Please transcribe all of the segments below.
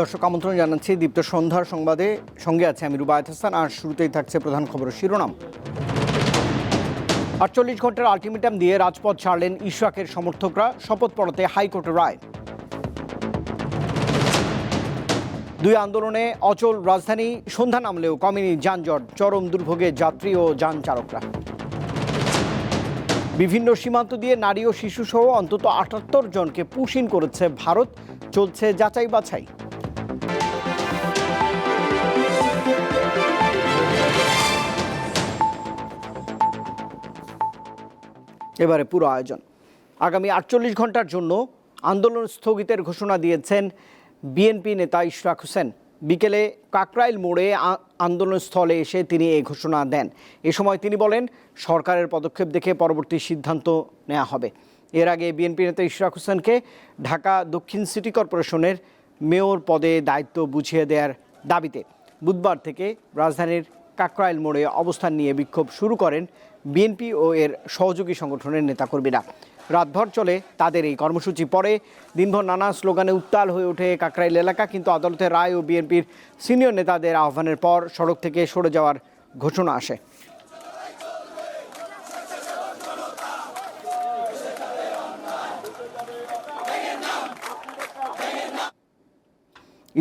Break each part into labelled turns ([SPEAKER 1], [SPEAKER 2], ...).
[SPEAKER 1] দর্শক আমন্ত্রণ জানাচ্ছি দীপ্ত সন্ধ্যার সংবাদে সঙ্গে আছে আমি রুবায়ত হাসান আর শুরুতেই থাকছে প্রধান খবর শিরোনাম আটচল্লিশ ঘন্টার আলটিমেটাম দিয়ে রাজপথ ছাড়লেন ইশাকের সমর্থকরা শপথ পড়াতে হাইকোর্টের রায় দুই আন্দোলনে অচল রাজধানী সন্ধ্যা নামলেও কমেনি যানজট চরম দুর্ভোগে যাত্রী ও যান চালকরা বিভিন্ন সীমান্ত দিয়ে নারী ও শিশুসহ অন্তত আটাত্তর জনকে পুষিন করেছে ভারত চলছে যাচাই বাছাই এবারে পুরো আয়োজন আগামী আটচল্লিশ ঘন্টার জন্য আন্দোলন স্থগিতের ঘোষণা দিয়েছেন বিএনপি নেতা ইশরাক হোসেন বিকেলে কাকরাইল মোড়ে আন্দোলনস্থলে এসে তিনি এই ঘোষণা দেন এ সময় তিনি বলেন সরকারের পদক্ষেপ দেখে পরবর্তী সিদ্ধান্ত নেওয়া হবে এর আগে বিএনপি নেতা ইশরাক হোসেনকে ঢাকা দক্ষিণ সিটি কর্পোরেশনের মেয়র পদে দায়িত্ব বুঝিয়ে দেওয়ার দাবিতে বুধবার থেকে রাজধানীর কাকরাইল মোড়ে অবস্থান নিয়ে বিক্ষোভ শুরু করেন বিএনপি ও এর সহযোগী সংগঠনের নেতাকর্মীরা রাতভর চলে তাদের এই কর্মসূচি পরে দিনভর নানা স্লোগানে উত্তাল হয়ে ওঠে কাকরাইল এলাকা কিন্তু আদালতের রায় ও বিএনপির সিনিয়র নেতাদের আহ্বানের পর সড়ক থেকে সরে যাওয়ার ঘোষণা আসে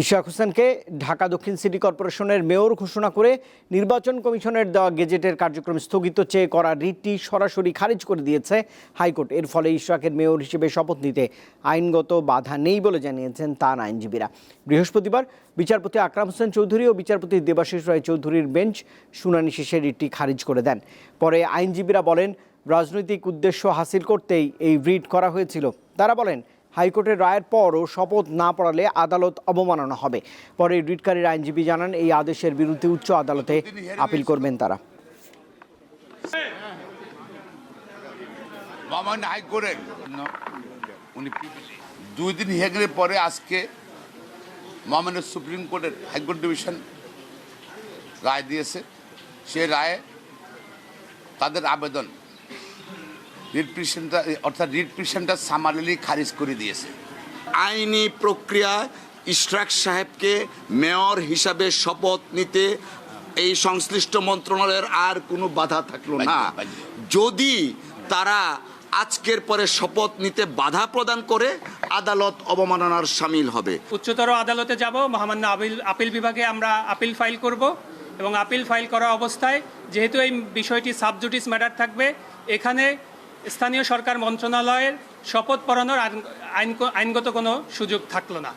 [SPEAKER 1] ইশাক হোসেনকে ঢাকা দক্ষিণ সিটি কর্পোরেশনের মেয়র ঘোষণা করে নির্বাচন কমিশনের দেওয়া গেজেটের কার্যক্রম স্থগিত চেয়ে করা রিটটি সরাসরি খারিজ করে দিয়েছে হাইকোর্ট এর ফলে ইশাকের মেয়র হিসেবে শপথ নিতে আইনগত বাধা নেই বলে জানিয়েছেন তার আইনজীবীরা বৃহস্পতিবার বিচারপতি আকরাম হোসেন চৌধুরী ও বিচারপতি দেবাশিস রায় চৌধুরীর বেঞ্চ শুনানি শেষে রিটটি খারিজ করে দেন পরে আইনজীবীরা বলেন রাজনৈতিক উদ্দেশ্য হাসিল করতেই এই রিট করা হয়েছিল তারা বলেন হাইকোর্টের রায়ের পরও শপথ না পড়ালে আদালত অবমাননা হবে পরে রিটকারীর আইনজীবী জানান এই আদেশের বিরুদ্ধে উচ্চ আদালতে আপিল করবেন তারা
[SPEAKER 2] উনি দুই দিন হেগড়ে পরে আজকে মামান্য সুপ্রিম কোর্টের হাইকোর্ট ডিভিশন রায় দিয়েছে সে রায়ে তাদের আবেদন রিপ্রেশনটা অর্থাৎ রিপ্রেশনটা সামার আলী খারিজ করে দিয়েছে
[SPEAKER 3] আইনি প্রক্রিয়া ইশরাক সাহেবকে মেয়র হিসাবে শপথ নিতে এই সংশ্লিষ্ট মন্ত্রণালয়ের আর কোনো বাধা থাকলো না যদি তারা আজকের পরে শপথ নিতে বাধা প্রদান করে আদালত অবমাননার সামিল হবে
[SPEAKER 4] উচ্চতর আদালতে যাব মহামান্য আপিল আপিল বিভাগে আমরা আপিল ফাইল করব এবং আপিল ফাইল করা অবস্থায় যেহেতু এই বিষয়টি সাবজুডিস ম্যাটার থাকবে এখানে স্থানীয় সরকার মন্ত্রণালয়ের শপথ পড়ানোর আইনগত কোনো সুযোগ থাকলো না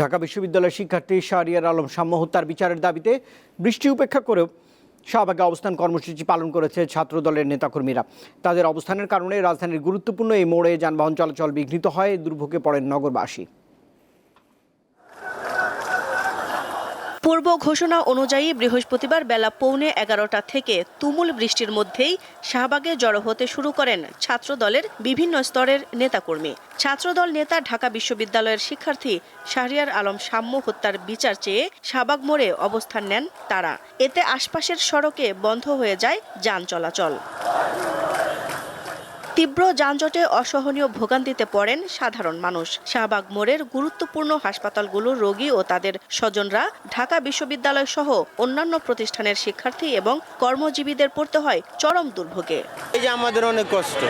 [SPEAKER 1] ঢাকা বিশ্ববিদ্যালয়ের শিক্ষার্থী শাহরিয়ার আলম সাম্যহত্যার বিচারের দাবিতে বৃষ্টি উপেক্ষা করেও শাহবাগে অবস্থান কর্মসূচি পালন করেছে ছাত্র দলের নেতাকর্মীরা তাদের অবস্থানের কারণে রাজধানীর গুরুত্বপূর্ণ এই মোড়ে যানবাহন চলাচল বিঘ্নিত হয় দুর্ভোগে পড়েন নগরবাসী
[SPEAKER 5] পূর্ব ঘোষণা অনুযায়ী বৃহস্পতিবার বেলা পৌনে এগারোটা থেকে তুমুল বৃষ্টির মধ্যেই শাহবাগে জড়ো হতে শুরু করেন ছাত্র দলের বিভিন্ন স্তরের নেতাকর্মী ছাত্রদল নেতা ঢাকা বিশ্ববিদ্যালয়ের শিক্ষার্থী শাহরিয়ার আলম সাম্য হত্যার বিচার চেয়ে শাহবাগ মোড়ে অবস্থান নেন তারা এতে আশপাশের সড়কে বন্ধ হয়ে যায় যান চলাচল তীব্র যানজটে অসহনীয় ভোগান্তিতে পড়েন সাধারণ মানুষ শাহবাগ মোড়ের গুরুত্বপূর্ণ হাসপাতালগুলোর রোগী ও তাদের স্বজনরা ঢাকা বিশ্ববিদ্যালয় সহ অন্যান্য প্রতিষ্ঠানের শিক্ষার্থী এবং কর্মজীবীদের পড়তে হয় চরম দুর্ভোগে
[SPEAKER 6] এই যে আমাদের অনেক কষ্ট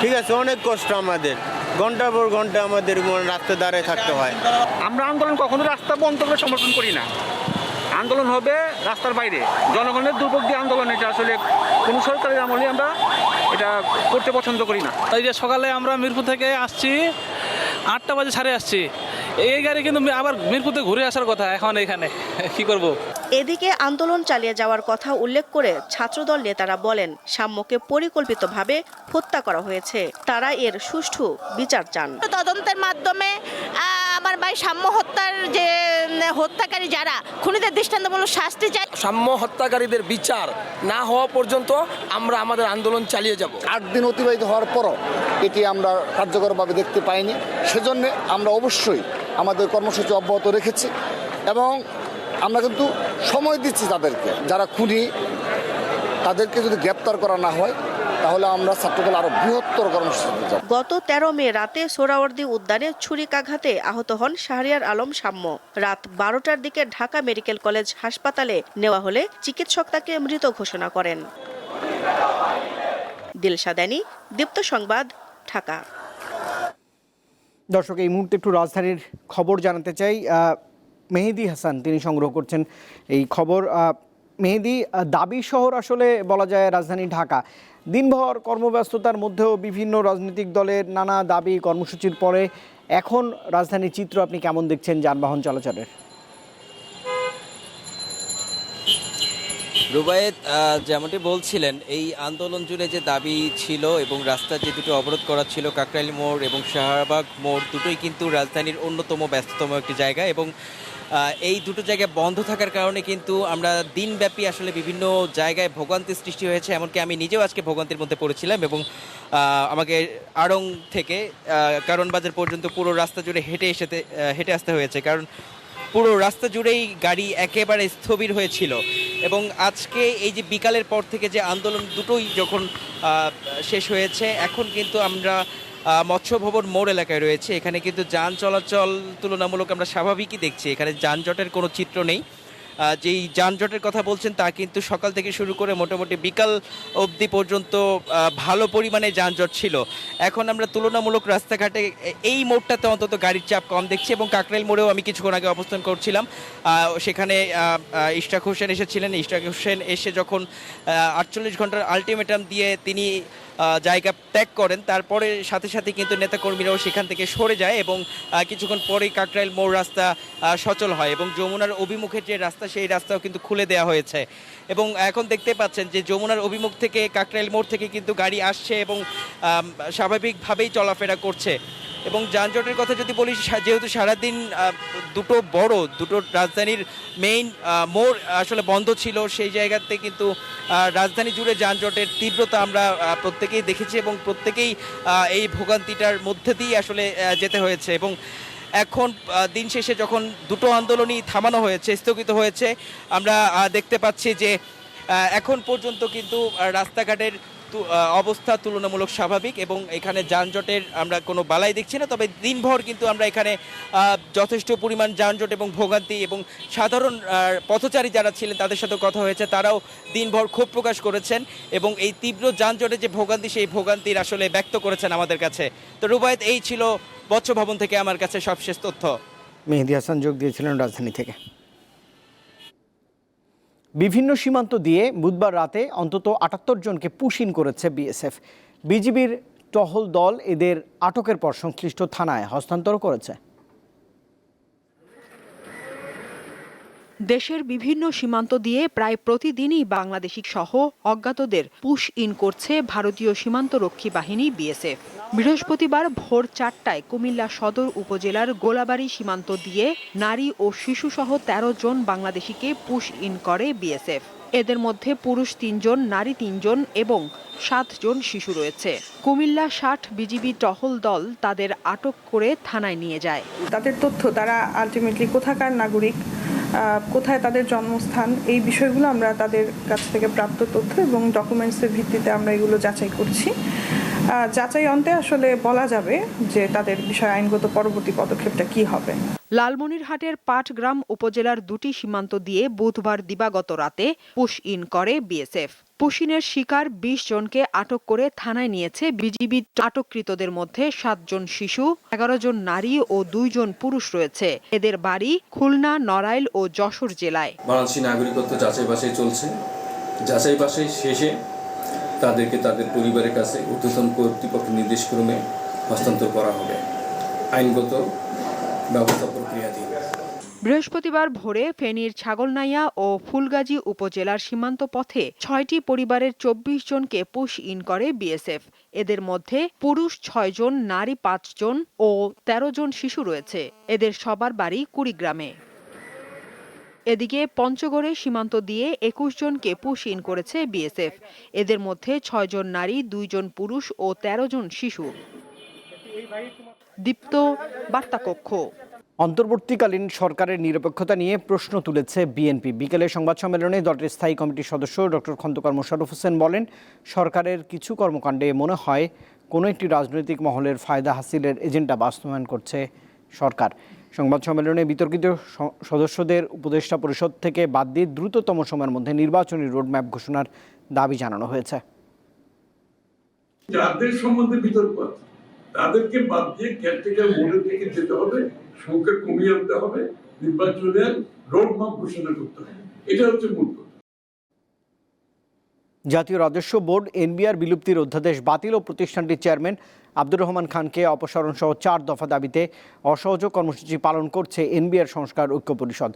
[SPEAKER 6] ঠিক আছে অনেক কষ্ট আমাদের ঘন্টার পর ঘন্টা আমাদের রাস্তা দাঁড়ায় থাকতে হয়
[SPEAKER 7] আমরা আন্দোলন কখনো রাস্তা বন্ধ করে সমর্থন করি না আন্দোলন হবে রাস্তার বাইরে জনগণের দুর্ভোগ দিয়ে আন্দোলন এটা আসলে কোনো সরকারের আমলে আমরা এটা করতে পছন্দ করি না
[SPEAKER 8] তাই যে সকালে আমরা মিরপুর থেকে আসছি আটটা বাজে সাড়ে আসছি এই গাড়ি কিন্তু আবার মিরপুরতে ঘুরে আসার কথা এখন এখানে কি করব।
[SPEAKER 5] এদিকে আন্দোলন চালিয়ে যাওয়ার কথা উল্লেখ করে ছাত্রদল নেতারা বলেন সাম্যকে পরিকল্পিতভাবে হত্যা করা হয়েছে তারা এর সুষ্ঠু বিচার চান
[SPEAKER 9] তদন্তের মাধ্যমে নয় সাম্য হত্যার যে হত্যাকারী যারা খুনিদের দৃষ্টান্তমূলক শাস্তি চাই
[SPEAKER 10] সাম্য হত্যাকারীদের বিচার না হওয়া পর্যন্ত আমরা আমাদের আন্দোলন চালিয়ে যাব
[SPEAKER 11] আট দিন অতিবাহিত হওয়ার পরও এটি আমরা কার্যকরভাবে দেখতে পাইনি সেজন্য আমরা অবশ্যই আমাদের কর্মসূচি অব্যাহত রেখেছি এবং আমরা কিন্তু সময় দিচ্ছি তাদেরকে যারা খুনি তাদেরকে যদি গ্রেপ্তার করা না হয় তাহলে আমরা ছাত্রদল আরো বৃহত্তর কর্মসূচি
[SPEAKER 5] গত তেরো মে রাতে সোরাওয়ার্দি উদ্যানে ছুরিকাঘাতে আহত হন শাহরিয়ার আলম সাম্য রাত বারোটার দিকে ঢাকা মেডিকেল কলেজ হাসপাতালে নেওয়া হলে চিকিৎসক তাকে মৃত ঘোষণা করেন দিলশাদানি দীপ্ত সংবাদ ঢাকা
[SPEAKER 1] দর্শক এই মুহূর্তে একটু রাজধানীর খবর জানাতে চাই মেহেদি হাসান তিনি সংগ্রহ করছেন এই খবর মেহেদি দাবি শহর আসলে বলা যায় রাজধানী ঢাকা দিনভর কর্মব্যস্ততার মধ্যেও বিভিন্ন রাজনৈতিক দলের নানা দাবি কর্মসূচির পরে এখন রাজধানীর চিত্র আপনি কেমন দেখছেন যানবাহন চলাচলের
[SPEAKER 12] রুবায়েত যেমনটি বলছিলেন এই আন্দোলন জুড়ে যে দাবি ছিল এবং রাস্তা যে দুটো অবরোধ করা ছিল কাকরাইল মোড় এবং শাহবাগ মোড় দুটোই কিন্তু রাজধানীর অন্যতম ব্যস্ততম একটি জায়গা এবং এই দুটো জায়গায় বন্ধ থাকার কারণে কিন্তু আমরা দিনব্যাপী আসলে বিভিন্ন জায়গায় ভোগান্তির সৃষ্টি হয়েছে এমনকি আমি নিজেও আজকে ভোগান্তির মধ্যে পড়েছিলাম এবং আমাকে আড়ং থেকে কারণ বাজার পর্যন্ত পুরো রাস্তা জুড়ে হেঁটে এসেতে হেঁটে আসতে হয়েছে কারণ পুরো রাস্তা জুড়েই গাড়ি একেবারে স্থবির হয়েছিল এবং আজকে এই যে বিকালের পর থেকে যে আন্দোলন দুটোই যখন শেষ হয়েছে এখন কিন্তু আমরা মৎস্য ভবন মোড় এলাকায় রয়েছে এখানে কিন্তু যান চলাচল তুলনামূলক আমরা স্বাভাবিকই দেখছি এখানে যানজটের কোনো চিত্র নেই যেই যানজটের কথা বলছেন তা কিন্তু সকাল থেকে শুরু করে মোটামুটি বিকাল অবধি পর্যন্ত ভালো পরিমাণে যানজট ছিল এখন আমরা তুলনামূলক রাস্তাঘাটে এই মোড়টাতে অন্তত গাড়ির চাপ কম দেখছি এবং কাকরেল মোড়েও আমি কিছুক্ষণ আগে অবস্থান করছিলাম সেখানে ইশতাক হোসেন এসেছিলেন ইশতাক হোসেন এসে যখন আটচল্লিশ ঘন্টার আলটিমেটাম দিয়ে তিনি জায়গা ত্যাগ করেন তারপরে সাথে সাথে কিন্তু নেতাকর্মীরাও সেখান থেকে সরে যায় এবং কিছুক্ষণ পরেই কাকরাইল মোড় রাস্তা সচল হয় এবং যমুনার অভিমুখের যে রাস্তা সেই রাস্তাও কিন্তু খুলে দেওয়া হয়েছে এবং এখন দেখতে পাচ্ছেন যে যমুনার অভিমুখ থেকে কাকরাইল মোড় থেকে কিন্তু গাড়ি আসছে এবং স্বাভাবিকভাবেই চলাফেরা করছে এবং যানজটের কথা যদি বলি যেহেতু সারাদিন দুটো বড় দুটো রাজধানীর মেইন মোড় আসলে বন্ধ ছিল সেই জায়গাতে কিন্তু রাজধানী জুড়ে যানজটের তীব্রতা আমরা প্রত্যেকেই দেখেছি এবং প্রত্যেকেই এই ভোগান্তিটার মধ্যে দিয়েই আসলে যেতে হয়েছে এবং এখন দিন শেষে যখন দুটো আন্দোলনই থামানো হয়েছে স্থগিত হয়েছে আমরা দেখতে পাচ্ছি যে এখন পর্যন্ত কিন্তু রাস্তাঘাটের অবস্থা তুলনামূলক স্বাভাবিক এবং এখানে যানজটের আমরা কোনো বালাই দেখছি না তবে দিনভর কিন্তু আমরা এখানে যথেষ্ট পরিমাণ যানজট এবং ভোগান্তি এবং সাধারণ পথচারী যারা ছিলেন তাদের সাথে কথা হয়েছে তারাও দিনভর ক্ষোভ প্রকাশ করেছেন এবং এই তীব্র যানজটের যে ভোগান্তি সেই ভোগান্তির আসলে ব্যক্ত করেছেন আমাদের কাছে তো রুবায়ত এই ছিল বৎস ভবন থেকে আমার কাছে সবশেষ তথ্য
[SPEAKER 1] মেহেদি হাসান যোগ দিয়েছিলেন রাজধানী থেকে বিভিন্ন সীমান্ত দিয়ে বুধবার রাতে অন্তত আটাত্তর জনকে পুশিন করেছে বিএসএফ বিজিবির টহল দল এদের আটকের পর সংশ্লিষ্ট থানায় হস্তান্তর করেছে
[SPEAKER 5] দেশের বিভিন্ন সীমান্ত দিয়ে প্রায় প্রতিদিনই বাংলাদেশি সহ অজ্ঞাতদের পুশ ইন করছে ভারতীয় রক্ষী বাহিনী বিএসএফ বৃহস্পতিবার ভোর চারটায় কুমিল্লা সদর উপজেলার গোলাবাড়ি সীমান্ত দিয়ে নারী ও শিশু সহ ১৩ জন বাংলাদেশিকে পুশ ইন করে বিএসএফ এদের মধ্যে পুরুষ তিনজন নারী তিনজন এবং সাতজন শিশু রয়েছে কুমিল্লা ষাট বিজিবি টহল দল তাদের আটক করে থানায় নিয়ে যায়
[SPEAKER 13] তাদের তথ্য তারা আলটিমেটলি কোথাকার নাগরিক কোথায় তাদের জন্মস্থান এই বিষয়গুলো আমরা তাদের কাছ থেকে প্রাপ্ত তথ্য এবং ডকুমেন্টসের ভিত্তিতে আমরা এগুলো যাচাই করছি যাচাই অন্তে আসলে বলা যাবে যে তাদের বিষয়ে আইনগত পরবর্তী পদক্ষেপটা কি হবে
[SPEAKER 5] লালমনিরহাটের পাটগ্রাম উপজেলার দুটি সীমান্ত দিয়ে বুধবার দিবাগত রাতে পুশ ইন করে বিএসএফ পুশিনের শিকার ২০ জনকে আটক করে থানায় নিয়েছে বিজিবি আটককৃতদের মধ্যে সাতজন শিশু এগারো জন নারী ও দুইজন পুরুষ রয়েছে এদের বাড়ি খুলনা নড়াইল ও যশোর জেলায়
[SPEAKER 14] বাংলাদেশি নাগরিকত্ব যাচাই বাছাই চলছে যাচাই বাছাই শেষে তাদেরকে তাদের পরিবারের কাছে ঊর্ধ্বতন কর্তৃপক্ষ নির্দেশক্রমে হস্তান্তর করা হবে আইনগত ব্যবস্থা প্রক্রিয়াধীন
[SPEAKER 5] বৃহস্পতিবার ভোরে ফেনীর ছাগলনাইয়া ও ফুলগাজী উপজেলার সীমান্ত পথে ছয়টি পরিবারের চব্বিশ জনকে পুশ ইন করে বিএসএফ এদের মধ্যে পুরুষ ছয় জন নারী পাঁচ জন ও ১৩ জন শিশু রয়েছে এদের সবার বাড়ি কুড়িগ্রামে এদিকে পঞ্চগড়ে সীমান্ত দিয়ে একুশ জনকে পুশ ইন করেছে বিএসএফ এদের মধ্যে ছয়জন নারী দুইজন পুরুষ ও ১৩ জন শিশু দীপ্ত বার্তাকক্ষ
[SPEAKER 1] অন্তর্বর্তীকালীন সরকারের নিরপেক্ষতা নিয়ে প্রশ্ন তুলেছে বিএনপি বিকেলে সংবাদ সম্মেলনে দলটির স্থায়ী কমিটির সদস্য ডক্টর খন্দকার মোশারফ হোসেন বলেন সরকারের কিছু কর্মকাণ্ডে মনে হয় কোনো একটি রাজনৈতিক মহলের ফায়দা হাসিলের এজেন্ডা বাস্তবায়ন করছে সরকার সংবাদ সম্মেলনে বিতর্কিত সদস্যদের উপদেষ্টা পরিষদ থেকে বাদ দিয়ে দ্রুততম সময়ের মধ্যে নির্বাচনী রোডম্যাপ ঘোষণার দাবি জানানো হয়েছে
[SPEAKER 15] যাদের সম্বন্ধে বিতর্ক তাদেরকে বাদ দিয়ে ক্যারটেকার মোড়ের দিকে যেতে হবে সংখ্যা কমিয়ে আনতে হবে নির্বাচনের রোডম্যাপ ঘোষণা করতে হবে এটা হচ্ছে মূল কথা
[SPEAKER 1] জাতীয় রাজস্ব বোর্ড এনবিআর বিলুপ্তির অধ্যাদেশ বাতিল ও প্রতিষ্ঠানটির চেয়ারম্যান আব্দুর রহমান খানকে অপসারণ সহ চার দফা দাবিতে অসহযোগ কর্মসূচি পালন করছে এনবিআর সংস্কার ঐক্য পরিষদ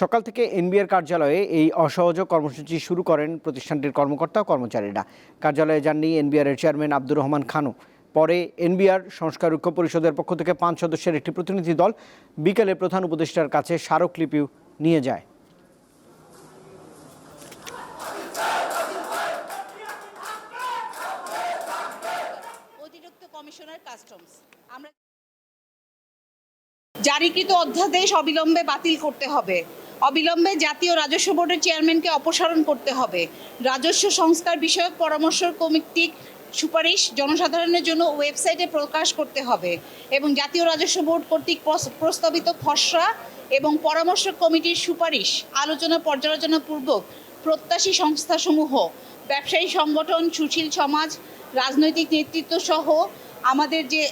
[SPEAKER 1] সকাল থেকে এনবিআর কার্যালয়ে এই অসহযোগ কর্মসূচি শুরু করেন প্রতিষ্ঠানটির কর্মকর্তা ও কর্মচারীরা কার্যালয়ে যাননি এনবিআরের চেয়ারম্যান আব্দুর রহমান খানও পরে এনবিআর সংস্কার ঐক্য পরিষদের পক্ষ থেকে পাঁচ সদস্যের একটি প্রতিনিধি দল বিকেলে প্রধান উপদেষ্টার কাছে স্মারকলিপিও নিয়ে যায়
[SPEAKER 16] জারিকৃত অধ্যাদেশ অবিলম্বে বাতিল করতে হবে অবিলম্বে জাতীয় রাজস্ব বোর্ডের চেয়ারম্যানকে অপসারণ করতে হবে রাজস্ব সংস্কার বিষয়ক পরামর্শ কমিটি সুপারিশ জনসাধারণের জন্য ওয়েবসাইটে প্রকাশ করতে হবে এবং জাতীয় রাজস্ব বোর্ড কর্তৃক প্রস্তাবিত খসড়া এবং পরামর্শ কমিটির সুপারিশ আলোচনা পর্যালোচনা পূর্বক প্রত্যাশী সংস্থাসমূহ ব্যবসায়ী সংগঠন সুশীল সমাজ রাজনৈতিক নেতৃত্ব সহ আমাদের যে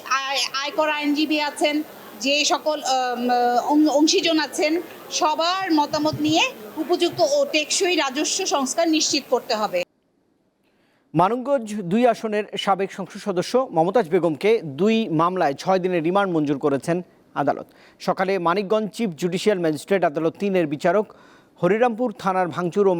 [SPEAKER 16] আয়কর আইনজীবী আছেন যে সকল অংশীজন আছেন সবার মতামত নিয়ে উপযুক্ত ও টেকসই রাজস্ব সংস্কার নিশ্চিত করতে হবে
[SPEAKER 1] মানগঞ্জ দুই আসনের সাবেক সংসদ সদস্য মমতাজ বেগমকে দুই মামলায় ছয় দিনের রিমান্ড মঞ্জুর করেছেন আদালত সকালে মানিকগঞ্জ চিফ জুডিশিয়াল ম্যাজিস্ট্রেট আদালত তিনের বিচারক হরিরামপুর থানার ভাঙচুর ও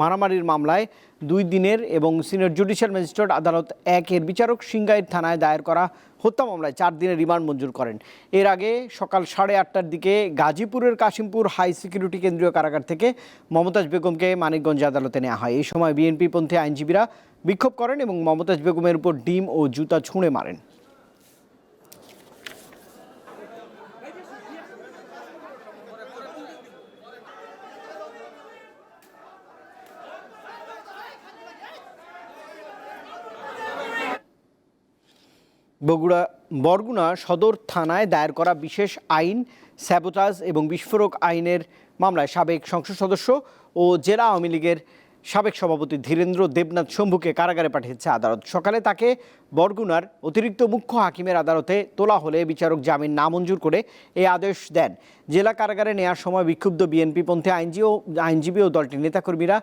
[SPEAKER 1] মারামারির মামলায় দুই দিনের এবং সিনিয়র জুডিশিয়াল ম্যাজিস্ট্রেট আদালত একের বিচারক সিংগাইর থানায় দায়ের করা হত্যা মামলায় চার দিনের রিমান্ড মঞ্জুর করেন এর আগে সকাল সাড়ে আটটার দিকে গাজীপুরের কাশিমপুর হাই সিকিউরিটি কেন্দ্রীয় কারাগার থেকে মমতাজ বেগমকে মানিকগঞ্জ আদালতে নেওয়া হয় এই সময় বিএনপি পন্থী আইনজীবীরা বিক্ষোভ করেন এবং মমতাজ বেগমের উপর ডিম ও জুতা ছুঁড়ে মারেন বগুড়া বরগুনা সদর থানায় দায়ের করা বিশেষ আইন স্যাবোটাজ এবং বিস্ফোরক আইনের মামলায় সাবেক সংসদ সদস্য ও জেলা আওয়ামী লীগের সাবেক সভাপতি ধীরেন্দ্র দেবনাথ শম্ভুকে কারাগারে পাঠিয়েছে আদালত সকালে তাকে বরগুনার অতিরিক্ত মুখ্য হাকিমের আদালতে তোলা হলে বিচারক জামিন নামঞ্জুর করে এই আদেশ দেন জেলা কারাগারে নেওয়ার সময় বিক্ষুব্ধ বিএনপি আইনজীবী ও আইনজীবী ও দলটির নেতাকর্মীরা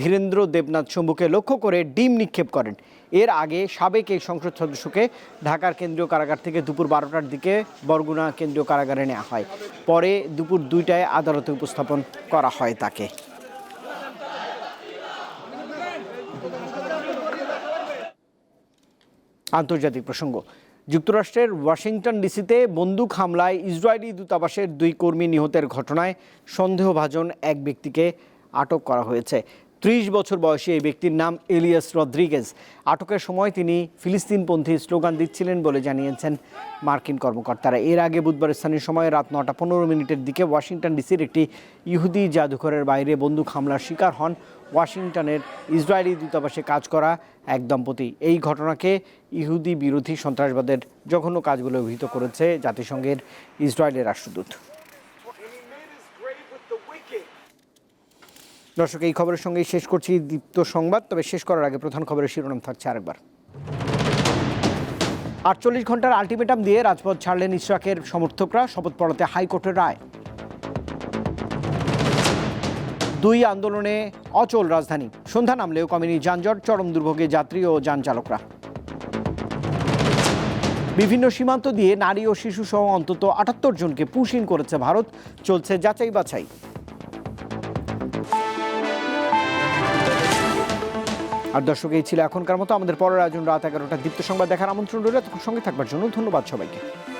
[SPEAKER 1] ধীরেন্দ্র দেবনাথ শম্ভুকে লক্ষ্য করে ডিম নিক্ষেপ করেন এর আগে সাবেক এই সংসদ সদস্যকে ঢাকার কেন্দ্রীয় কারাগার থেকে দুপুর বারোটার দিকে বরগুনা কেন্দ্রীয় কারাগারে নেওয়া হয় পরে দুপুর দুইটায় আদালতে উপস্থাপন করা হয় তাকে আন্তর্জাতিক প্রসঙ্গ যুক্তরাষ্ট্রের ওয়াশিংটন ডিসিতে বন্দুক হামলায় ইসরায়েলি দূতাবাসের দুই কর্মী নিহতের ঘটনায় সন্দেহভাজন এক ব্যক্তিকে আটক করা হয়েছে ত্রিশ বছর বয়সী এই ব্যক্তির নাম এলিয়াস রদ্রিগেজ আটকের সময় তিনি ফিলিস্তিনপন্থী স্লোগান দিচ্ছিলেন বলে জানিয়েছেন মার্কিন কর্মকর্তারা এর আগে বুধবার স্থানীয় সময় রাত নটা পনেরো মিনিটের দিকে ওয়াশিংটন ডিসির একটি ইহুদি জাদুঘরের বাইরে বন্দুক হামলার শিকার হন ওয়াশিংটনের ইসরায়েলি দূতাবাসে কাজ করা এক দম্পতি এই ঘটনাকে ইহুদি বিরোধী সন্ত্রাসবাদের জঘন্য কাজগুলো অভিহিত করেছে জাতিসংঘের ইসরায়েলের রাষ্ট্রদূত দর্শক এই খবরের সঙ্গেই শেষ করছি দীপ্ত সংবাদ তবে শেষ করার আগে প্রধান খবরের শিরোনাম থাকছে আরেকবার আটচল্লিশ ঘন্টার আলটিমেটাম দিয়ে রাজপথ ছাড়লেন ইসরাকের সমর্থকরা শপথ পড়াতে হাইকোর্টের রায় দুই আন্দোলনে অচল রাজধানী সন্ধ্যা নামলেও কমেনি যানজট চরম দুর্ভোগে যাত্রী ও যান চালকরা বিভিন্ন সীমান্ত দিয়ে নারী ও শিশুসহ অন্তত আটাত্তর জনকে পুশিন করেছে ভারত চলছে যাচাই বাছাই আর দর্শক এই ছিল এখনকার মতো আমাদের পরের আয়োজন রাত এগারোটা দীপ্ত সংবাদ দেখার আমন্ত্রণ রইল সঙ্গে থাকবার জন্য ধন্যবাদ সবাইকে